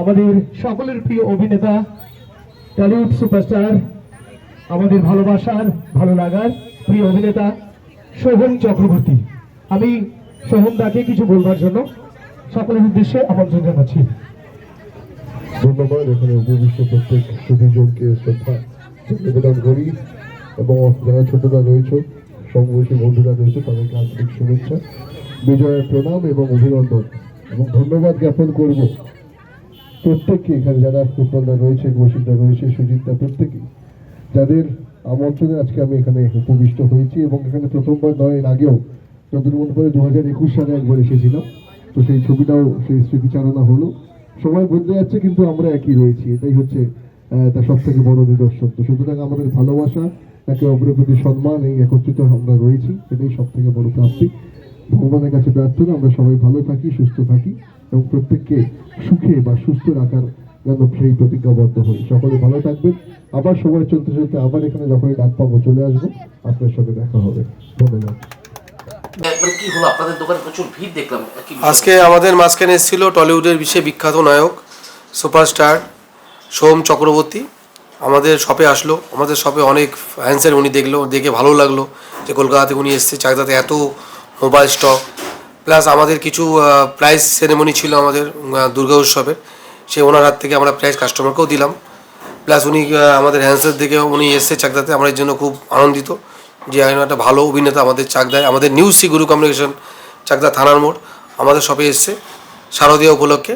আমাদের সকলের প্রিয় অভিনেতা টলিউড সুপারস্টার আমাদের ভালোবাসার ভালো লাগার প্রিয় অভিনেতা শোভন চক্রবর্তী। আমি শোভন দাকে কিছু বলবার জন্য সকলের উদ্দেশ্যে আমন্ত্রণ জানাচ্ছি। ধন্যবাদ। এখানে উপবিষ্ট প্রত্যেক সুদীজনকে শ্রদ্ধা, নিবেদন করি এবং যারা ছোটরা রয়েছে সমবয়সী বন্ধুরা রয়েছে, তাদেরকে আন্তরিক শুভেচ্ছা, বিজয়ের প্রণাম এবং অভিনন্দন এবং ধন্যবাদ জ্ঞাপন করব। প্রত্যেককে এখানে যারা কুফলদা রয়েছে কৌশিকদা রয়েছে, সুজিতদা প্রত্যেকেই যাদের আমন্ত্রণে আজকে আমি এখানে উপবিষ্ট হয়েছি এবং এখানে প্রথমবার নয়, এর আগেও যতদূর মনে পড়ে দু হাজার একুশ সালে একবার এসেছিলাম। তো সেই ছবিটাও, সেই স্মৃতিচারণা হলো। সময় বদলে যাচ্ছে, কিন্তু আমরা একই রয়েছি। এটাই হচ্ছে তার সব থেকে বড় নিদর্শন। তো সুতরাং আমাদের ভালোবাসা, একে অপরের প্রতি সম্মান, এই একত্রিত আমরা রয়েছি। এটাই সব থেকে বড় প্রাপ্তি। ভগবানের কাছে প্রার্থনা, আমরা সবাই ভালো থাকি, সুস্থ থাকি। এবং প্রত্যেককে সুখে বা সুস্থ রাখার যেন সেই প্রতিজ্ঞাবদ্ধ হই। সকলে ভালো থাকবেন। আবার সময় চলতে চলতে আবার এখানে যখনই ডাক পাবো চলে আসব। আপনার সঙ্গে দেখা হবে। ধন্যবাদ। কি হলো? আপনাদের দোকানে প্রচুর ভিড় দেখলাম। আজকে আমাদের মাঝখানে এসেছিল টলিউডের বিশেষ বিখ্যাত নায়ক সুপারস্টার সোম চক্রবর্তী। আমাদের শপে আসলো। আমাদের শপে অনেক হ্যান্ডসেট উনি দেখল দেখে ভালো লাগল যে কলকাতা থেকে উনি এসছে। চাকদাতে এত মোবাইল স্টক প্লাস আমাদের কিছু প্রাইজ সেরেমনি ছিল আমাদের দুর্গা উৎসবের সে ওনার হাত থেকে আমরা প্রাইজ কাস্টমারকেও দিলাম। প্লাস উনি আমাদের হ্যান্ডসেট দেখে উনি এসছে চাকদাতে। আমরা এর জন্য খুব আনন্দিত যে একটা ভালো অভিনেতা আমাদের চাকদায়, আমাদের news C Guru communication Chakdah থানার মোড়, আমাদের শপে এসছে, শারদীয় উপলক্ষে।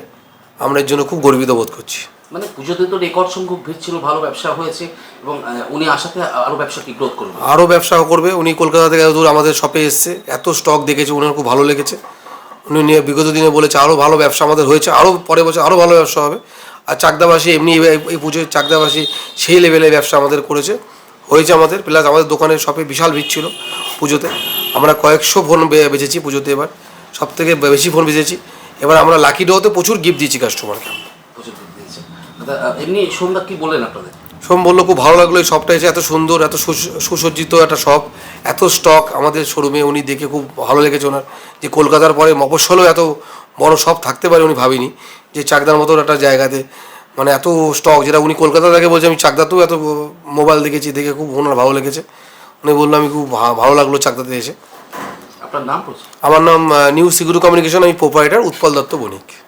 আমরা এর জন্য খুব গর্বিত বোধ করছি। মানে পুজোতে তো রেকর্ড সংখ্যক ভিড় ছিল, ভালো ব্যবসা হয়েছে এবং উনি আসাতে আরও ব্যবসা কি গ্রোথ করবে? আরও ব্যবসা করবে। উনি কলকাতা থেকে দূর আমাদের শপে এসছে, এত স্টক দেখেছে ওনার খুব ভালো লেগেছে। উনি নিয়ে বিগত দিনে বলেছে আরও ভালো ব্যবসা আমাদের হয়েছে আরও পরের বছর আরও ভালো ব্যবসা হবে। আর চাকদাবাসী এমনি এই- পুজোয় চাকদাবাসী সেই লেভেলে ব্যবসা আমাদের করেছে, হয়েছে আমাদের। প্লাস আমাদের দোকানের শপে বিশাল ভিড় ছিল পুজোতে। আমরা কয়েকশো ফোন বেচেছি পুজোতে এবার সব থেকে বেশি ফোন বেচেছি। এবার আমরা লাকি ডোতে প্রচুর গিফট দিয়েছি কাস্টমারকে প্রচুর ভিড় দিয়েছে আচ্ছা, আহ, এমনি সোমদা কি বলেন আপনাদের? সোম বলল খুব ভালো লাগল এই শপটা এসে এত সুন্দর এত সুস- সুসজ্জিত একটা শপ এত স্টক আমাদের শোরুমে উনি দেখে খুব ভালো লেগেছে ওনার। যে কলকাতার পরে মফস্বলেও এত বড় শপ থাকতে পারে উনি ভাবিনি যে চাকদার মতো একটা জায়গাতে। মানে এত স্টক যেটা উনি কলকাতা থেকে বলছে আমি চাকদাতেও এত মোবাইল দেখেছি দেখে খুব ওনার ভালো লেগেছে। উনি বলল আমি খুব ভালো লাগল চাকদাতে এসে। আপনার নাম আমার নাম নিউ সিগুরু কমিউনিকেশন আমি প্রোপাইটার উৎপল দত্ত বণিক।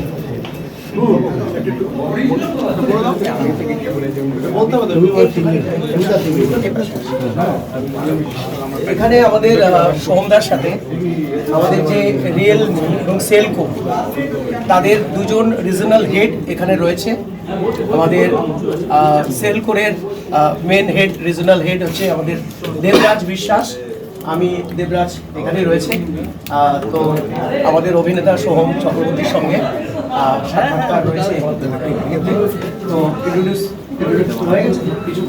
এখানে আমাদের সোহমদার সাথে আমাদের যে রিয়েল এবং সেলকো তাদের দুজন রিজনাল হেড এখানে রয়েছে। আমাদের সেলকোরের মেন হেড রিজনাল হেড হচ্ছে আমাদের দেবরাজ বিশ্বাস। আমি দেবরাজ এখানে রয়েছে। তো আমাদের অভিনেতা সোহম চক্রবর্তীর সঙ্গে। সাক্ষাৎকার রয়েছে তো introduce- introduce হয়ে গেছে? কিছু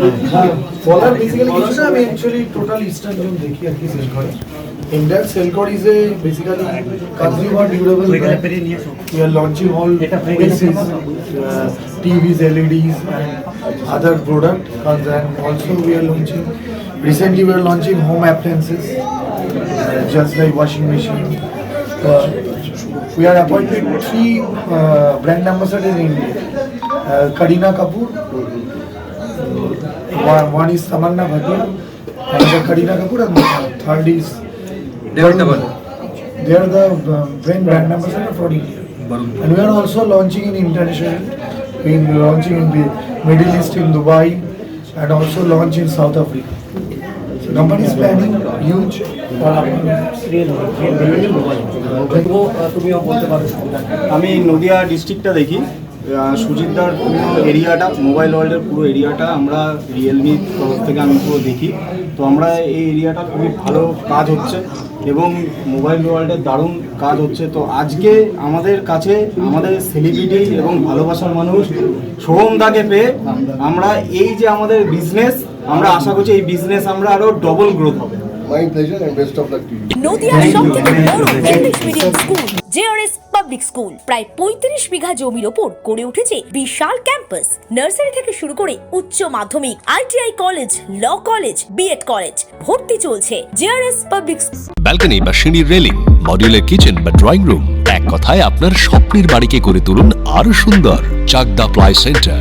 বলার বেসিক্যালি কিছু না আমি অ্যাকচুয়ালি টোটাল ইস্টার্ন জোন দেখি আর কি সেল করে Indian সেলকর is a basically consumer durable we are launching all PCs, uh, TVs, LEDs and other product and also we are launching recently we are launching home appliances uh, just like washing machine uh, we are appointed three uh, brand ambassadors in India. Uh, Karina Kapoor. One, one is Tamanna Bhatia. And the Karina Kapoor and the third is they are the uh, main brand ambassador for India. And we are also launching in international in launching in the Middle East in Dubai and also launch in South Africa. Company is planning huge তবুও, আহ, তুমিও বলতে পারো আমি নদিয়া ডিস্ট্রিক্টটা দেখি। সুজিতদার পুরো এরিয়াটা mobile ওয়ার্ল্ডের পুরো এরিয়াটা আমরা রিয়েলমির তরফ থেকে আমি পুরো দেখি। তো আমরা এই এরিয়াটা খুবই ভালো কাজ হচ্ছে এবং মোবাইল ওয়ার্ল্ডের দারুণ কাজ হচ্ছে। তো আজকে আমাদের কাছে আমাদের সেলিব্রিটি এবং ভালোবাসার মানুষ সোহমদাকে পেয়ে আমরা এই যে আমাদের বিজনেস আমরা আশা করছি এই বিজনেস আমরা আরও ডবল গ্রোথ হবে। My pleasure and best of luck to you. নদিয়ার সব থেকে বড় English medium school JRS public school প্রায় পঁয়ত্রিশ বিঘা জমির ওপর গড়ে উঠেছে বিশাল ক্যাম্পাস নার্সারি থেকে শুরু করে উচ্চ মাধ্যমিক ITI college law college BEd college ভর্তি চলছে জেআরএস পাবলিক ব্যালকনি বা সিঁড়ির রেলিং মডিউলার কিচেন বা ড্রয়িং রুম এক কথায় আপনার স্বপ্নের বাড়িকে করে তুলুন আরও সুন্দর Chakdah ply centre.